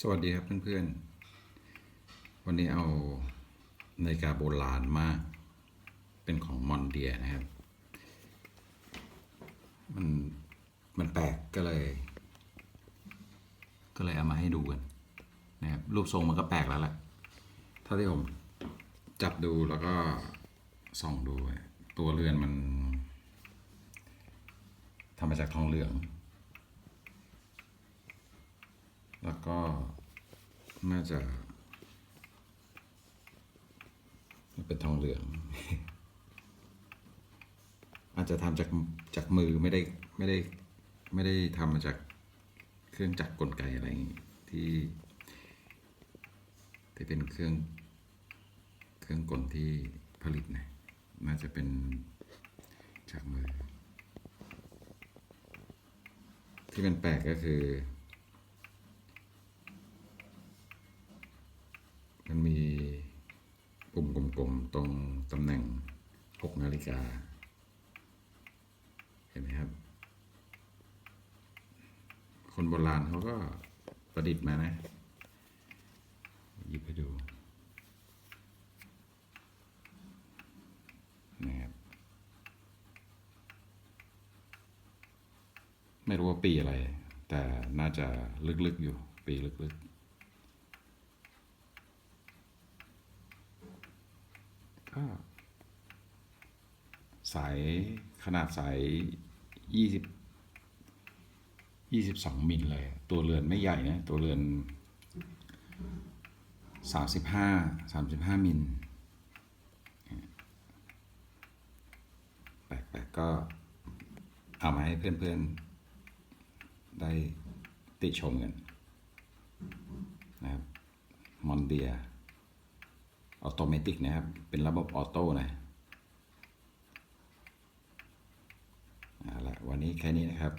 สวัสดีครับเพื่อนๆ วันนี้เอานาฬิกาโบราณมาก เป็นของมอนเดียนะครับ มันมันแปลกก็เลย ก็เลยเอามาให้ดูกันนะครับรูปทรงมันก็แปลกแล้วแหละเท่าที่ผมจับดูแล้วก็ส่องดู ตัวเรือนมันทำมาจากทองเหลือง แล้วก็น่าจะ เป็นทองเหลือง อาจจะทำจากจากมือไม่ได้ไม่ได้ไม่ได้ทำมาจากเครื่องจักรกลไกอะไรที่ที่เป็นเครื่องเครื่องกลที่ผลิตนะน่าจะเป็นจากมือ ที่เป็นแปลกก็คือ มันมีปุ่ม กลมตรงตำแหน่ง 6 นาฬิกา เห็นไหมครับ คนโบราณเขาก็ประดิษฐ์มานะ หยิบให้ดูนะครับไม่รู้ว่าปีอะไร แต่น่าจะลึกๆอยู่ ปีลึกๆ ก็สายขนาดสายยี่สิบยี่สิบสองมิลเลย ตัวเรือนไม่ใหญ่นะ ตัวเรือนสามสิบห้าสามสิบห้ามิลแปลกๆก็เอามาให้เพื่อนๆ ได้ติชมกันนะครับ มอนเดีย ออโตเมติกนะครับ เป็นระบบออโต้นะเอาละวันนี้แค่นี้นะครับ